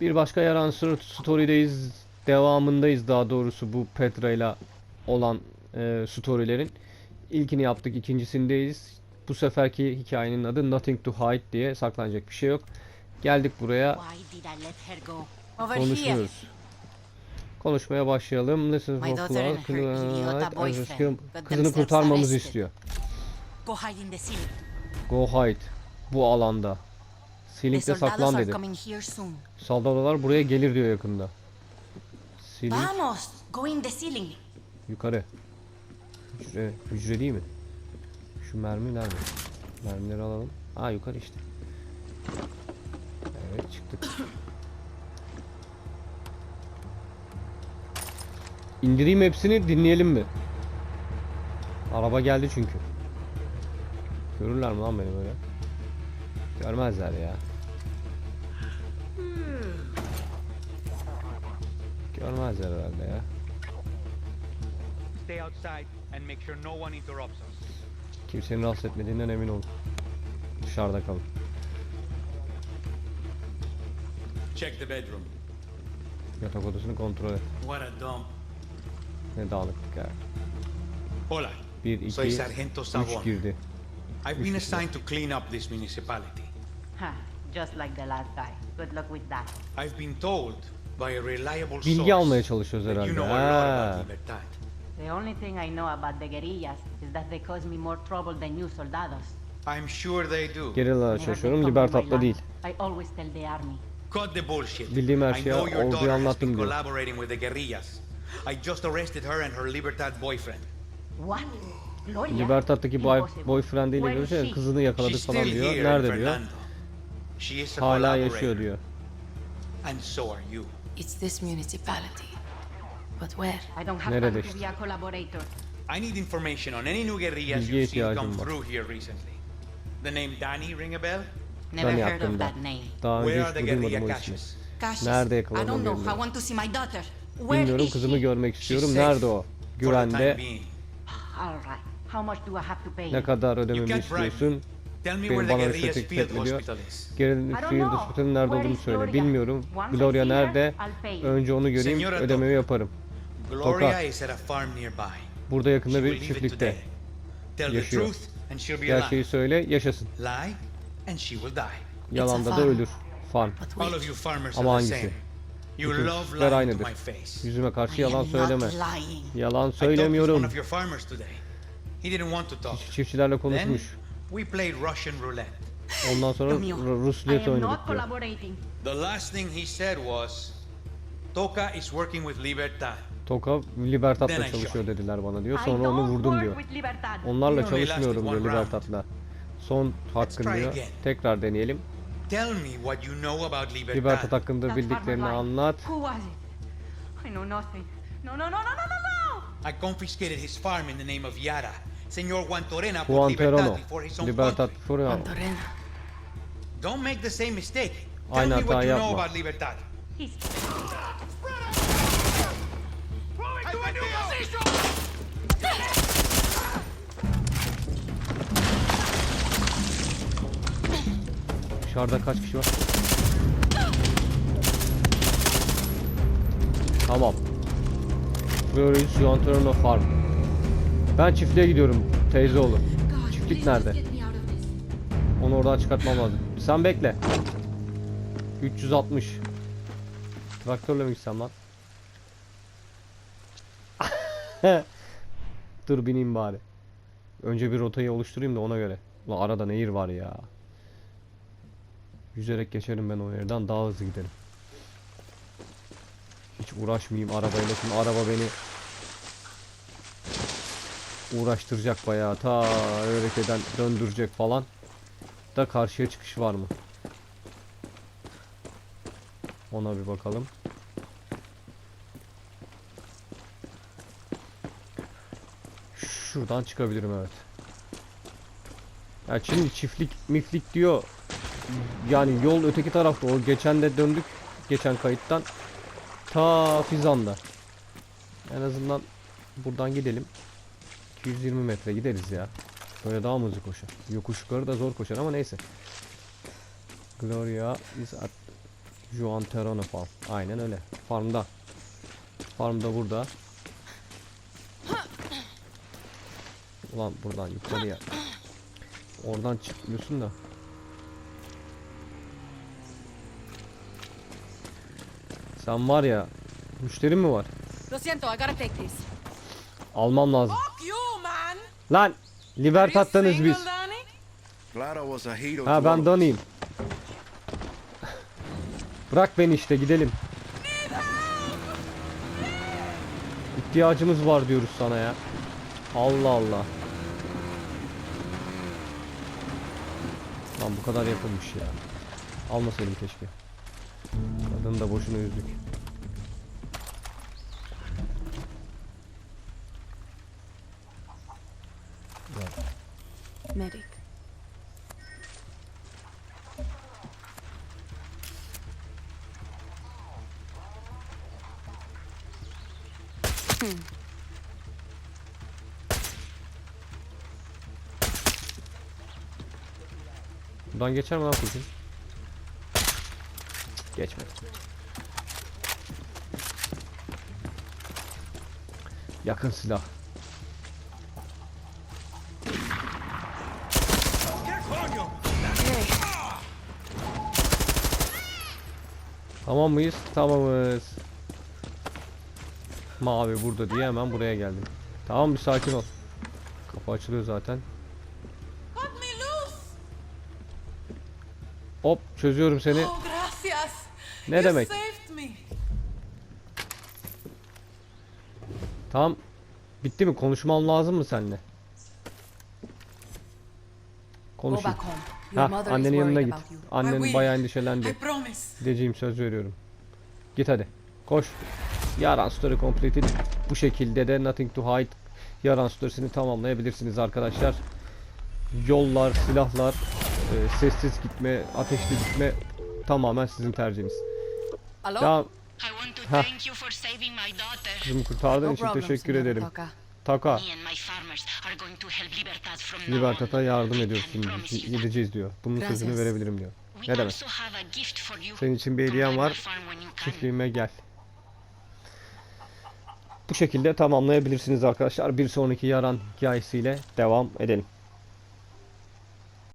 Bir başka yaran story'deyiz. Devamındayız daha doğrusu bu Petra ile olan e, story'lerin. İlkini yaptık, ikincisindeyiz. Bu seferki hikayenin adı Nothing to Hide diye saklanacak bir şey yok. Geldik buraya konuşuyoruz. Konuşmaya başlayalım. Listen for Kızını Kızını kurtarmamızı istiyor. Go hide. Bu alanda. Soldados saklan dedi. Saldırılar buraya gelir diyor yakında. Ceiling Vamos, go in the ceiling. yukarı. Hücre, hücre değil mi? Şu mermi nerede? Mermileri alalım. Aa yukarı işte. Evet çıktık. İndireyim hepsini dinleyelim mi? Araba geldi çünkü. Görürler mi lan beni böyle? Görmezler ya. Görmezler herhalde ya. Stay outside and make sure no one interrupts us. Kimsenin rahatsız etmediğinden emin olun. Dışarıda kalın. Check the bedroom. Yatak odasını kontrol et. What a dump. Ne dağınıklık ya. Hola. 1, 2, Soy Sargento 3 Savon. girdi. I've been assigned to clean up this municipality. Ha, just like the last guy. Good luck with that. I've been told by a reliable Bilgi source almaya çalışıyoruz that you herhalde. know Ha. about Libertad. The only thing I know about the guerrillas is that they cause me more trouble than you soldados. I'm sure they do. My Libertat'la land, değil. I always tell the army. Cut the bullshit. Bildiğim her I şeyi know your orduya anlattım diyor. collaborating with the guerrillas. I just arrested her and her Libertad boyfriend. What? Gloria? Libertat'taki boy, is görüşürüz. she? Kızını yakaladık She's falan diyor. here Nerede in diyor? Fernando. She is a Hala collaborator. yaşıyor diyor. And so are you. It's this municipality. But where? I don't have Nerede işte? a collaborator. I need information on any new guerrillas Bilgiye you've seen come ihtiyacım var. through here recently. The name Danny ring a bell? Never Dani heard of hakkında. that name. Daha önce Where are hiç the duymadım guerrilla o ismi. caches? Cassius, Nerede I don't know. I want to see my daughter. Where Bilmiyorum is kızımı she? görmek istiyorum. Nerede o? for the time Güvende. being. All right. How much do I have to pay? Ne kadar You ödememi can't bribe istiyorsun? Tell me Benim where the bana field teklif ediyor. don't Field know. Hospital'ın nerede olduğunu söyle. Bilmiyorum. Gloria nerede? Önce onu göreyim. Ödememi yaparım. Gloria is at a farm nearby. Burada yakında bir çiftlikte. yaşıyor. Gerçeği söyle, yaşasın. Yalanda da ölür. Farmers Ama hangisi? same. You Bütün love çiftler lying to aynıdır. Yüzüme karşı I yalan söyleme. Yalan söylemiyorum. Çiftçilerle Then konuşmuş. We played Russian roulette. Ondan sonra Ru- Rus I am oynadık not diyor. collaborating. The last thing he said was, Toca is working with Libertad. Toka Then I çalışıyor dediler bana diyor. I Sonra onu don't vurdum work diyor. with Libertad. Onlarla only çalışmıyorum lasted diyor one. Libertat'la. Son hakkın try diyor. again. Tekrar deneyelim. Tell me what you know about Libertad. Libertat hakkında bildiklerini anlat. Who was it? I know nothing. No, no, no, no, no, no, no! I confiscated his farm in the name of Yara. Senor Guantorena put Juan Libertad Terano. before his own Libertat country. Furya. Antorena. Don't make the same mistake. Tell Aynı me what you know about Libertad. He's Dışarıda kaç kişi var? Tamam. Flores Yontorno Farm. Ben çiftliğe gidiyorum teyze oğlu. Çiftlik nerede? Onu oradan çıkartmam lazım. Sen bekle. 360. Traktörle mi gitsem lan? Dur bineyim bari. Önce bir rotayı oluşturayım da ona göre. Ulan arada nehir var ya. Yüzerek geçerim ben o yerden daha hızlı giderim. Hiç uğraşmayayım arabayla şimdi araba beni uğraştıracak bayağı ta örekeden döndürecek falan. Da karşıya çıkış var mı? Ona bir bakalım. Şuradan çıkabilirim evet. Ya şimdi çiftlik miflik diyor. Yani yol öteki tarafta. O geçen de döndük. Geçen kayıttan. Ta Fizan'da. En azından buradan gidelim. 220 metre gideriz ya. Böyle daha mı hızlı koşar? Yokuş yukarı da zor koşar ama neyse. Gloria is at Juan Terone Farm. Aynen öyle. Farmda. Farmda burada. Ulan buradan yukarıya. Oradan çıkmıyorsun da. Sen var ya. Müşterin mi var? Almam lazım. Lan! Libertad'tanız Single, biz. Ha ben. Donnie'yim. Bırak beni işte gidelim. İhtiyacımız var diyoruz sana ya. Allah Allah. Lan bu kadar yapılmış ya. Almasaydım keşke. Kadını da boşuna üzdük. Medic. Buradan geçer mi lan kurşun? Geçmedi. Yakın silah. Tamam mıyız? Tamamız. Mavi burada diye hemen buraya geldim. Tamam bir sakin ol. Kapı açılıyor zaten. Hop çözüyorum seni. Oh! Ne demek? Tamam. Bitti mi? Konuşmam lazım mı seninle? Konuşayım. Ha, annenin yanına git. Annen bayağı endişelendi. Gideceğim söz veriyorum. Git hadi. Koş. Yaran story completed. Bu şekilde de nothing to hide. Yaran storiesini tamamlayabilirsiniz arkadaşlar. Yollar, silahlar, e, sessiz gitme, ateşli gitme tamamen sizin tercihiniz. Hello? Ya I want to Huh. thank you for saving my daughter. kızımı kurtardığın No için problem, teşekkür ederim. Taka, Me and my farmers are going to help Libertad from now on. Libertad'a yardım ediyoruz şimdi. Gideceğiz diyor. Bunun sözünü Gracias. verebilirim diyor. Ne demek? Senin için bir hediyem var. Çiftliğime gel. Bu şekilde tamamlayabilirsiniz arkadaşlar. Bir sonraki yaran hikayesiyle devam edelim.